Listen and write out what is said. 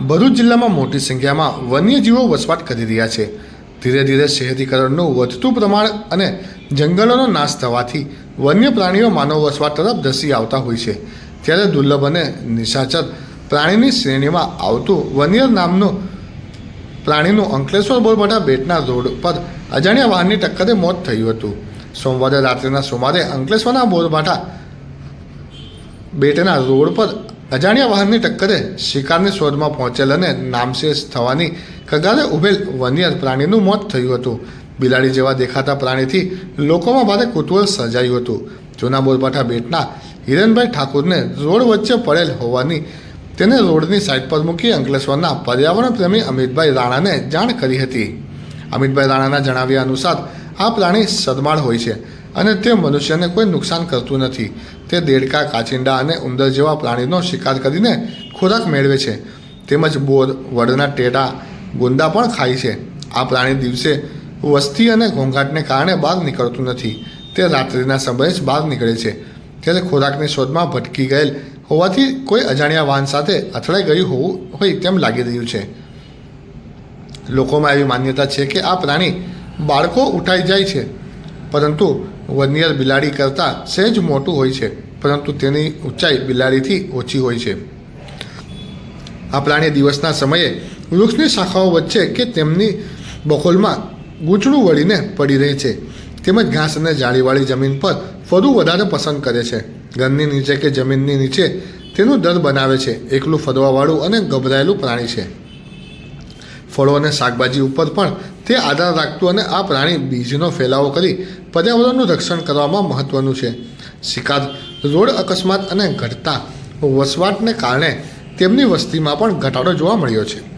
ભરૂચ જિલ્લામાં મોટી સંખ્યામાં વન્યજીવો વસવાટ કરી રહ્યા છે. ધીરે ધીરે શહેરીકરણનું વધતું પ્રમાણ અને જંગલોનો નાશ થવાથી વન્ય પ્રાણીઓ માનવ વસવાટ તરફ ધસી આવતા હોય છે. ત્યારે દુર્લભ અને નિશાચર પ્રાણીની શ્રેણીમાં આવતું વન્ય નામનું પ્રાણીનું અંકલેશ્વર બોરબટા બેટના રોડ પર અજાણ્યા વાહનની ટક્કરે મોત થયું હતું. સોમવારે રાત્રિના સુમારે અંકલેશ્વરના બોરબાટા બેટના રોડ પર અજાણ્યા વાહનની ટક્કરે શિકારની શોધમાં પહોંચેલ અને નામશેષ થવાની કગારે ઉભેલ વન્ય પ્રાણીનું મોત થયું હતું. બિલાડી જેવા દેખાતા પ્રાણીથી લોકોમાં ભારે કુતૂહલ સર્જાયું હતું. જૂના બોરપાઠા બેટના હિરણભાઈ ઠાકુરને રોડ વચ્ચે પડેલ હોવાની તેને રોડની સાઈડ પર મૂકી અંકલેશ્વરના પર્યાવરણ પ્રેમી અમિતભાઈ રાણાને જાણ કરી હતી. અમિતભાઈ રાણાના જણાવ્યા અનુસાર આ પ્રાણી સદમાળ હોય છે. અને તે મનુષ્યને કોઈ નુકસાન કરતું નથી. તે દેડકા, કાચિંડા અને ઉંદર જેવા પ્રાણીનો શિકાર કરીને ખોરાક મેળવે છે. તેમજ બોર, વડના ટેડા, ગુંદા પણ ખાય છે. આ પ્રાણી દિવસે વસ્તી અને ઘોંઘાટને કારણે બહાર નીકળતું નથી. તે રાત્રિના સમયે જ બહાર નીકળે છે. ત્યારે ખોરાકની શોધમાં ભટકી ગયેલ હોવાથી કોઈ અજાણ્યા વાહન સાથે અથડાઈ ગયું હોવું હોય તેમ લાગી રહ્યું છે. લોકોમાં એવી માન્યતા છે કે આ પ્રાણી બાળકો ઉઠાઈ જાય છે. પરંતુ વન્યર બિલાડી કરતાં સહેજ મોટું હોય છે, પરંતુ તેની ઊંચાઈ બિલાડીથી ઓછી હોય છે. આ પ્રાણી દિવસના સમયે વૃક્ષની શાખાઓ વચ્ચે કે તેમની બખોલમાં ગૂંચણું વળીને પડી રહે છે. તેમજ ઘાસ અને જાળીવાળી જમીન પર ફરવું વધારે પસંદ કરે છે. ઘરની નીચે કે જમીનની નીચે તેનું દર બનાવે છે. એકલું ફરવાવાળું અને ગભરાયેલું પ્રાણી છે. ફળો અને શાકભાજી ઉપર પણ તે આધાર રાખતું અને આ પ્રાણી બીજનો ફેલાવો કરી પર્યાવરણનું રક્ષણ કરવામાં મહત્વનું છે. શિકાર, રોડ અકસ્માત અને ઘટતા વસવાટને કારણે તેમની વસ્તીમાં પણ ઘટાડો જોવા મળ્યો છે.